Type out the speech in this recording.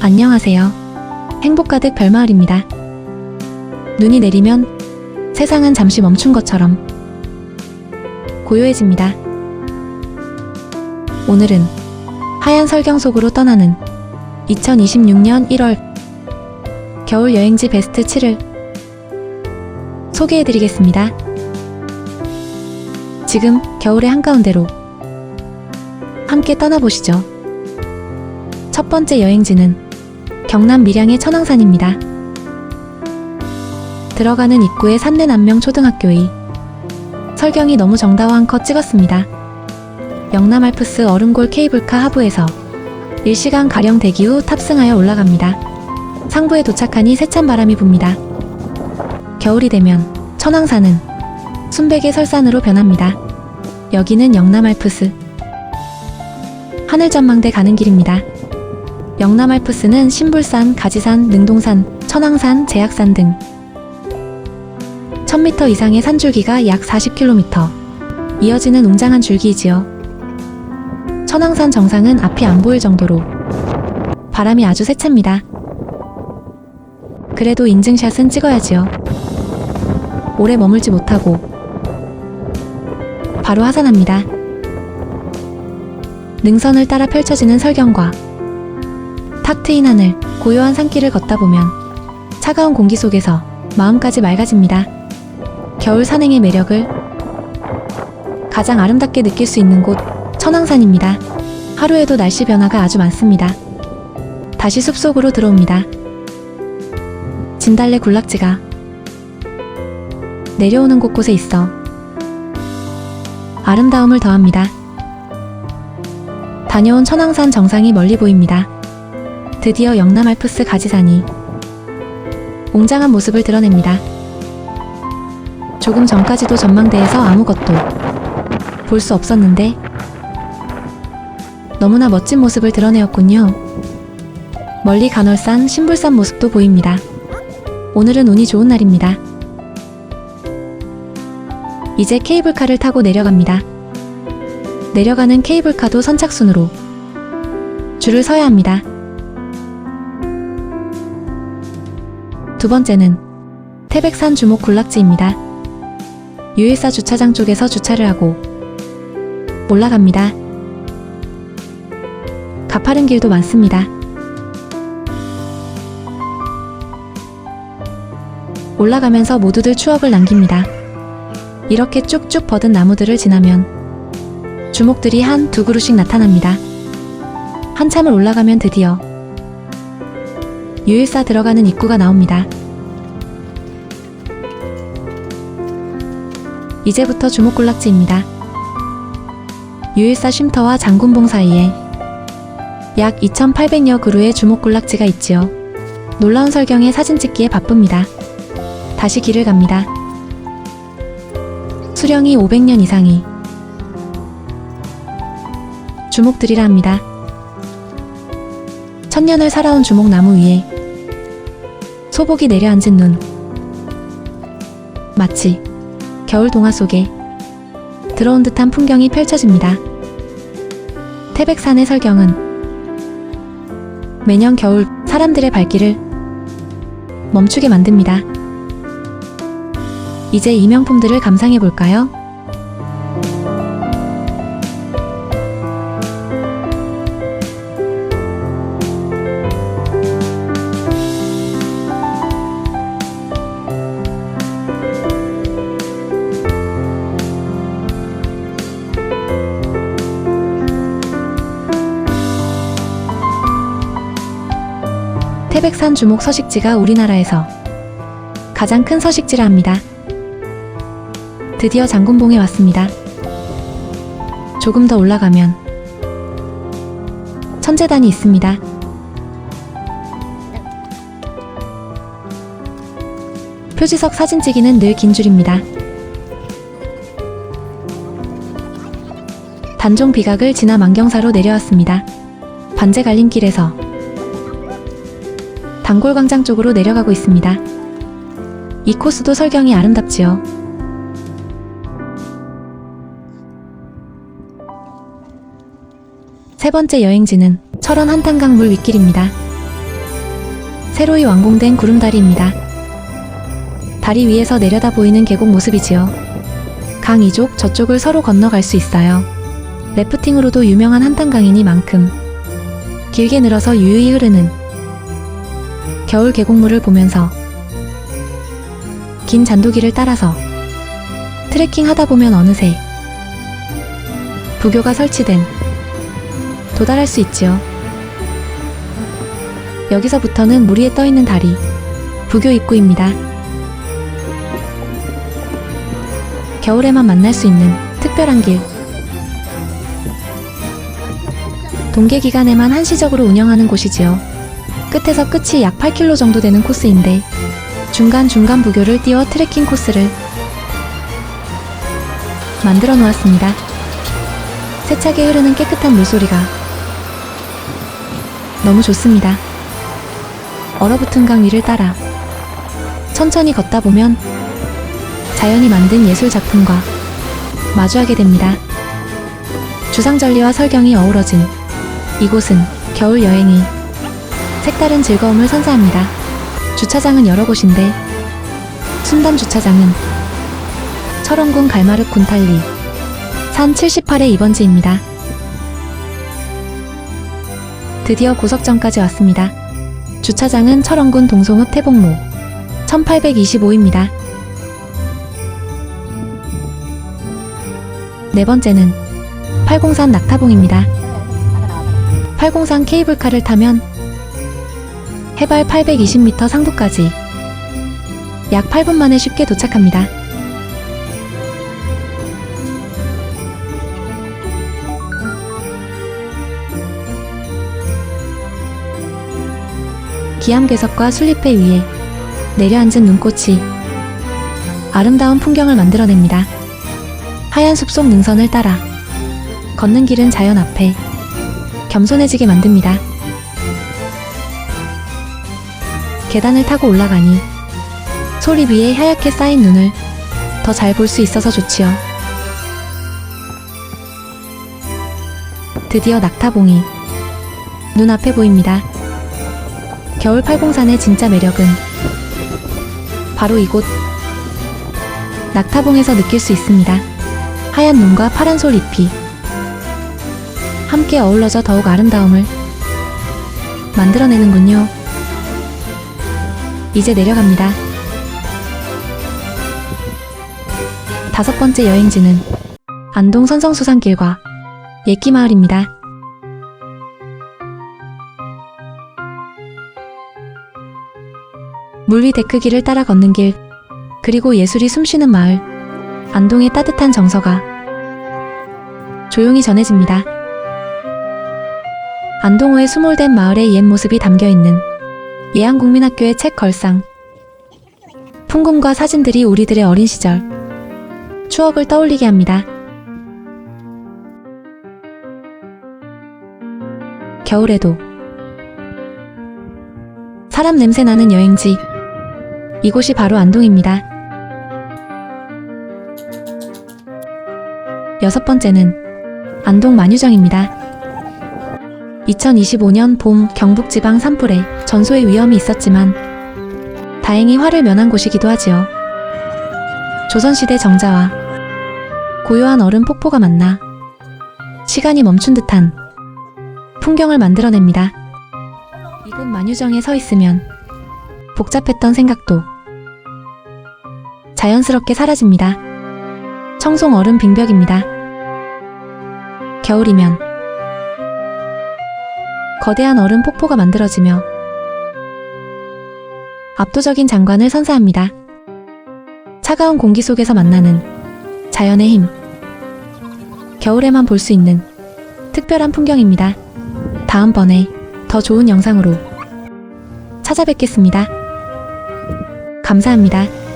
안녕하세요. 행복 가득 별마을입니다. 눈이 내리면 세상은 잠시 멈춘 것처럼 고요해집니다. 오늘은 하얀 설경 속으로 떠나는 2026년 1월 겨울 여행지 베스트 7을 소개해드리겠습니다. 지금 겨울의 한가운데로 함께 떠나보시죠. 첫 번째 여행지는 경남 밀양의 천왕산입니다. 들어가는 입구에 산내남명 초등학교의 설경이 너무 정다워 한 컷 찍었습니다. 영남 알프스 얼음골 케이블카 하부에서 1시간 가량 대기 후 탑승하여 올라갑니다. 상부에 도착하니 세찬 바람이 붑니다. 겨울이 되면 천왕산은 순백의 설산으로 변합니다. 여기는 영남 알프스 하늘 전망대 가는 길입니다. 영남 알프스는 신불산, 가지산, 능동산, 천왕산, 제약산 등 1000m 이상의 산줄기가 약 40km 이어지는 웅장한 줄기이지요. 천왕산 정상은 앞이 안 보일 정도로 바람이 아주 세찹니다. 그래도 인증샷은 찍어야지요. 오래 머물지 못하고 바로 하산합니다. 능선을 따라 펼쳐지는 설경과 탁 트인 하늘, 고요한 산길을 걷다 보면 차가운 공기 속에서 마음까지 맑아집니다. 겨울 산행의 매력을 가장 아름답게 느낄 수 있는 곳 천왕산입니다. 하루에도 날씨 변화가 아주 많습니다. 다시 숲속으로 들어옵니다. 진달래 군락지가 내려오는 곳곳에 있어 아름다움을 더합니다. 다녀온 천왕산 정상이 멀리 보입니다. 드디어 영남 알프스 가지산이 웅장한 모습을 드러냅니다. 조금 전까지도 전망대에서 아무것도 볼 수 없었는데 너무나 멋진 모습을 드러내었군요. 멀리 간월산 신불산 모습도 보입니다. 오늘은 운이 좋은 날입니다. 이제 케이블카를 타고 내려갑니다. 내려가는 케이블카도 선착순으로 줄을 서야 합니다. 두 번째는 태백산 주목 군락지입니다. 유일사 주차장 쪽에서 주차를 하고 올라갑니다. 가파른 길도 많습니다. 올라가면서 모두들 추억을 남깁니다. 이렇게 쭉쭉 뻗은 나무들을 지나면 주목들이 한 두 그루씩 나타납니다. 한참을 올라가면 드디어 유일사 들어가는 입구가 나옵니다. 이제부터 주목군락지입니다. 유일사 쉼터와 장군봉 사이에 약 2,800여 그루의 주목군락지가 있지요. 놀라운 설경에 사진 찍기에 바쁩니다. 다시 길을 갑니다. 수령이 500년 이상이 주목들이라 합니다. 천년을 살아온 주목나무 위에 소복이 내려앉은 눈. 마치 겨울 동화 속에 들어온 듯한 풍경이 펼쳐집니다. 태백산의 설경은 매년 겨울 사람들의 발길을 멈추게 만듭니다. 이제 이 명품들을 감상해 볼까요? 태백산 주목 서식지가 우리나라에서 가장 큰 서식지라 합니다. 드디어 장군봉에 왔습니다. 조금 더 올라가면 천재단이 있습니다. 표지석 사진 찍기는 늘 긴 줄입니다. 단종 비각을 지나 만경사로 내려왔습니다. 반제 갈림길에서 단골광장 쪽으로 내려가고 있습니다. 이 코스도 설경이 아름답지요. 세 번째 여행지는 철원 한탄강 물 윗길입니다. 새로이 완공된 구름다리입니다. 다리 위에서 내려다 보이는 계곡 모습이지요. 강 이쪽 저쪽을 서로 건너갈 수 있어요. 래프팅으로도 유명한 한탄강이니만큼 길게 늘어서 유유히 흐르는 겨울 계곡물을 보면서 긴 잔도길을 따라서 트레킹 하다 보면 어느새 부교가 설치된 도달할 수 있지요. 여기서부터는 물 위에 떠 있는 다리, 부교 입구입니다. 겨울에만 만날 수 있는 특별한 길. 동계 기간에만 한시적으로 운영하는 곳이지요. 끝에서 끝이 약 8km 정도 되는 코스인데 중간중간 부교를 띄워 트레킹 코스를 만들어 놓았습니다. 세차게 흐르는 깨끗한 물소리가 너무 좋습니다. 얼어붙은 강 위를 따라 천천히 걷다 보면 자연이 만든 예술 작품과 마주하게 됩니다. 주상절리와 설경이 어우러진 이곳은 겨울 여행이 색다른 즐거움을 선사합니다. 주차장은 여러 곳인데 순담 주차장은 철원군 갈마륵 군탈리 산 78의 2번지입니다. 드디어 고석정까지 왔습니다. 주차장은 철원군 동송읍 태복로 1825입니다. 네 번째는 팔공산 낙타봉입니다. 팔공산 케이블카를 타면 해발 820m 상부까지 약 8분 만에 쉽게 도착합니다. 기암괴석과 순립회 위에 내려앉은 눈꽃이 아름다운 풍경을 만들어냅니다. 하얀 숲속 능선을 따라 걷는 길은 자연 앞에 겸손해지게 만듭니다. 계단을 타고 올라가니 소리 위에 하얗게 쌓인 눈을 더 잘 볼 수 있어서 좋지요. 드디어 낙타봉이 눈앞에 보입니다. 겨울 팔공산의 진짜 매력은 바로 이곳 낙타봉에서 느낄 수 있습니다. 하얀 눈과 파란 솔 잎이 함께 어우러져 더욱 아름다움을 만들어내는군요. 이제 내려갑니다. 다섯 번째 여행지는 안동 선성수산길과 예끼마을입니다. 물위 데크길을 따라 걷는 길, 그리고 예술이 숨쉬는 마을, 안동의 따뜻한 정서가 조용히 전해집니다. 안동호의 수몰된 마을의 옛 모습이 담겨 있는 예안국민학교의 책 걸상. 풍금과 사진들이 우리들의 어린 시절 추억을 떠올리게 합니다. 겨울에도 사람 냄새 나는 여행지 이곳이 바로 안동입니다. 여섯 번째는 안동 만유정입니다. 2025년 봄 경북 지방 산불에 전소의 위험이 있었지만 다행히 화를 면한 곳이기도 하지요. 조선시대 정자와 고요한 얼음 폭포가 만나 시간이 멈춘 듯한 풍경을 만들어냅니다. 이곳 만유정에 서 있으면 복잡했던 생각도 자연스럽게 사라집니다. 청송 얼음 빙벽입니다. 겨울이면 거대한 얼음 폭포가 만들어지며 압도적인 장관을 선사합니다. 차가운 공기 속에서 만나는 자연의 힘. 겨울에만 볼 수 있는 특별한 풍경입니다. 다음번에 더 좋은 영상으로 찾아뵙겠습니다. 감사합니다.